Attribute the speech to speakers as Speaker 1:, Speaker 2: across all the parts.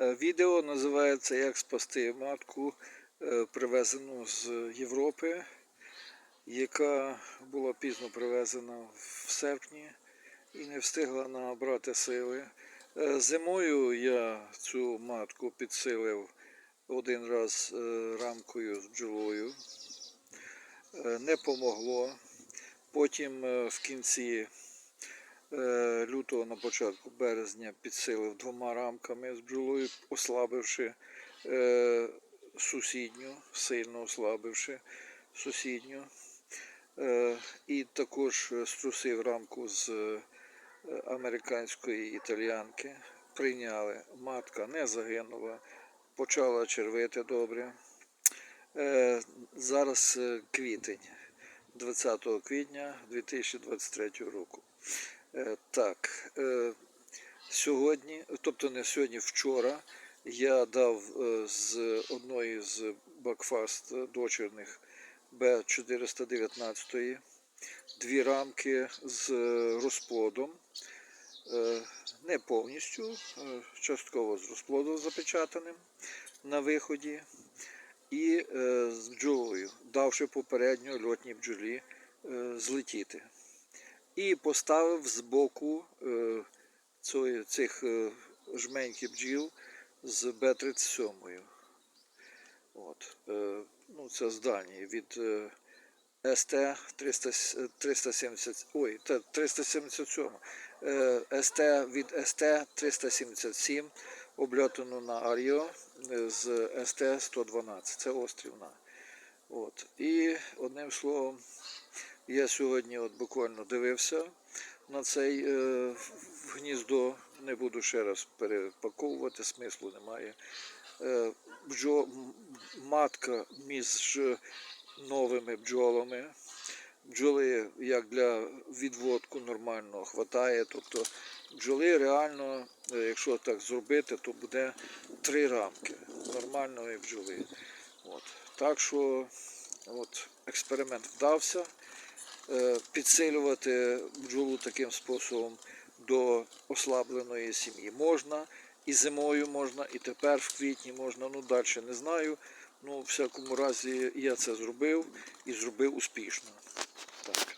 Speaker 1: Е, Відео називається Як спасти матку, е, привезену з Європи, яка була пізно привезена в серпні і не встигла набрати сили. Е, Зимою я цю матку підсилив один раз рамкою з бджолою. Не помогло. Потім в кінці лютого на початку березня підсилив двома рамками з бджолою, ослабивши е, сусідню, сильно ослабивши сусідню. Е, І також е, струсив рамку з е, американської італіянки. Прийняли. Матка не загинула, почала червити добре. Е, Зараз е, квітень, 20 квітня 2023 року. Е, Так, е, сьогодні, тобто не сьогодні, вчора, я дав е, з одної з Бакфаст дочерних Б419 дві рамки з розплодом. Не повністю, частково з розплодом запечатаним на виході і з бджолою, давши попередньо льотній бджолі злетіти. І поставив збоку е, цих е, жменьків бджіл з Б-37. От, е, ну, це з Данії від СТ 300, 370, ой, та 377. Е, СТ від СТ 377 обльотано на Аріо з СТ 112. Це острівна. От. І одним словом, я сьогодні от буквально дивився на цей е, гніздо. Не буду ще раз перепаковувати, смислу немає. Е, бджо, матка між новими бджолами. Бджоли як для відводку нормально хватає. Тобто бджоли реально, е, якщо так зробити, то буде три рамки нормальної бджоли. От. Так що от, експеримент вдався. Е, Підсилювати бджолу таким способом до ослабленої сім'ї можна. І зимою можна, і тепер в квітні можна, ну далі не знаю. Ну, в всякому разі, я це зробив і зробив успішно. Так.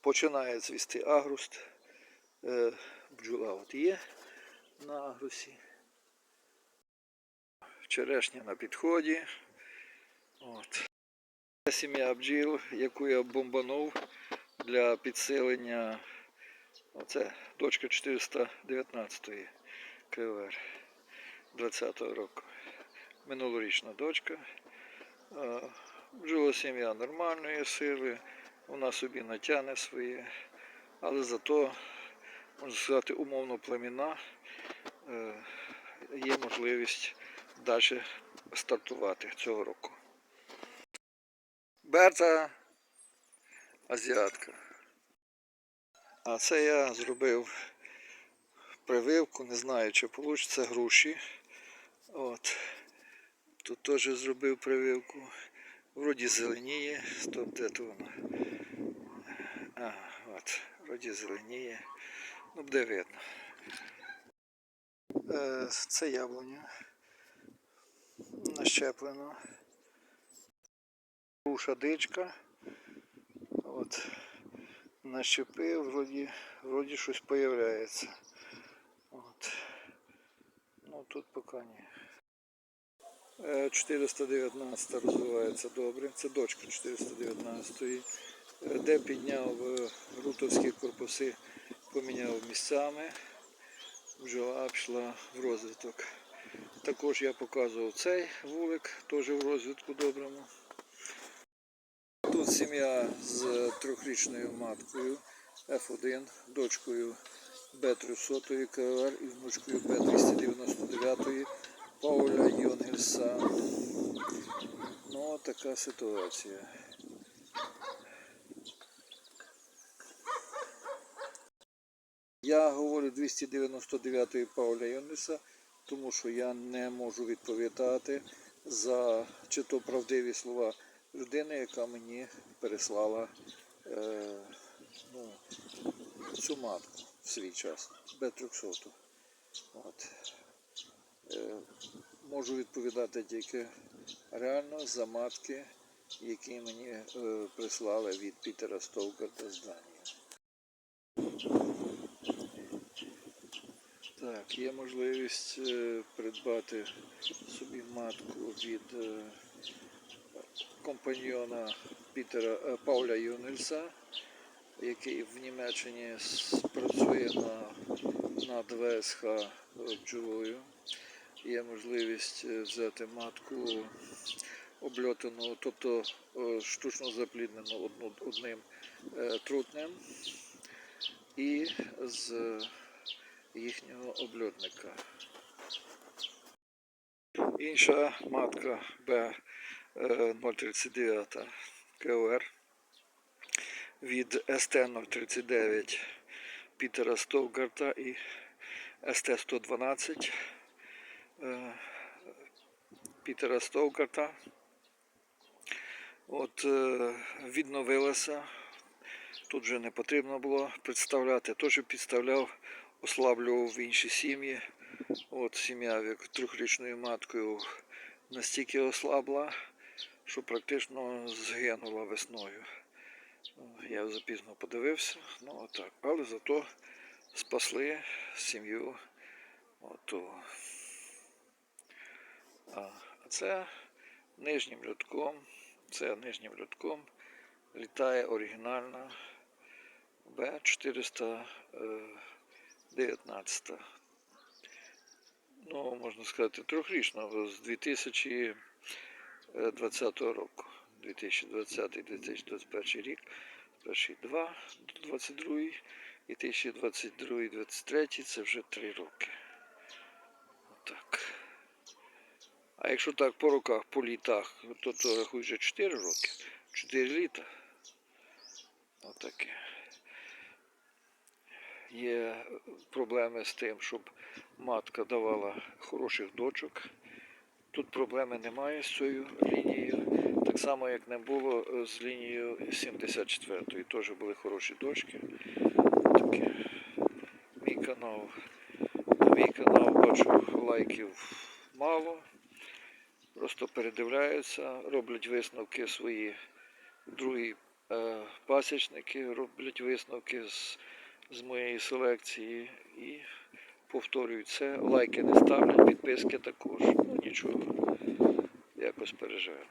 Speaker 1: Починає цвісти агруст. Е, бджола от є на агрусі. Черешня на підході. От. Сім'я бджіл, яку я бомбанув для підсилення. Оце дочка 419 КВР 20-го року. Минулорічна дочка. Бджола сім'я нормальної сили, вона собі натягне своє, але зато, можна сказати, умовно племіна е, є можливість далі стартувати цього року. Берта азіатка. А це я зробив прививку, не знаю, чи вийде груші. От. Тут теж зробив прививку. Вроді зеленіє. Стоп, де то воно? А, от, вроді зеленіє. Ну, буде видно. Е, це яблуня. Нащеплено. Груша дичка. От. Нащепив, вроді, вроді щось появляється. От. Ну тут поки ні. Е, 419 розвивається добре. Це дочка 419. Е, Де підняв е, рутовські корпуси, поміняв місцями. Бджола пішла в розвиток. Також я показував цей вулик, теж в розвитку доброму. Сім'я з трьохрічною маткою F1, дочкою Б300 КВР і внучкою Б299 Пауля Йонгельса. Ну, така ситуація. Я говорю 299 Пауля Йонгельса, тому що я не можу відповідати за чи то правдиві слова людини, яка мені переслала е, ну, цю матку в свій час, Б300. От. Е, Можу відповідати тільки реально за матки, які мені е, прислали від Пітера Стовкарта з Данії. Так, є можливість е, придбати собі матку від е, компаньйона Пітера е, Пауля Юнельса, який в Німеччині працює на, над ВСХ е, бджолою. Є можливість е, взяти матку обльотану, тобто штучно запліднену одним трутнем і з їхнього обльотника. Інша матка Б 039 КОР від СТ 039 Пітера Стовгарта і СТ 112 е, Пітера Стовгарта. От е, відновилася. Тут вже не потрібно було представляти. Теж підставляв, ослаблював інші сім'ї. От сім'я трьохрічною маткою настільки ослабла, що практично згинула весною. Я запізно подивився, ну отак. Але зато спасли сім'ю. Оту. А це нижнім рядком, це нижнім рядком літає оригінальна Б419. Ну, можна сказати, трьохрічна з 2020 року. 2020-2021 рік. Перший два, 22 і 2022-2023 це вже три роки. Отак. А якщо так по роках, по літах, то, то рахуй вже 4 роки. 4 літа. Отаке. Є проблеми з тим, щоб матка давала хороших дочок. Тут проблеми немає з цією лінією. Так само, як не було е, з лінією 74-ї. Теж були хороші дочки. Таке. Мій канал. Мій канал бачу лайків мало. Просто передивляються, роблять висновки свої другі е, пасічники, роблять висновки з, з моєї селекції і повторюють це. Лайки не ставлять, підписки також. Нічого, якось переживемо.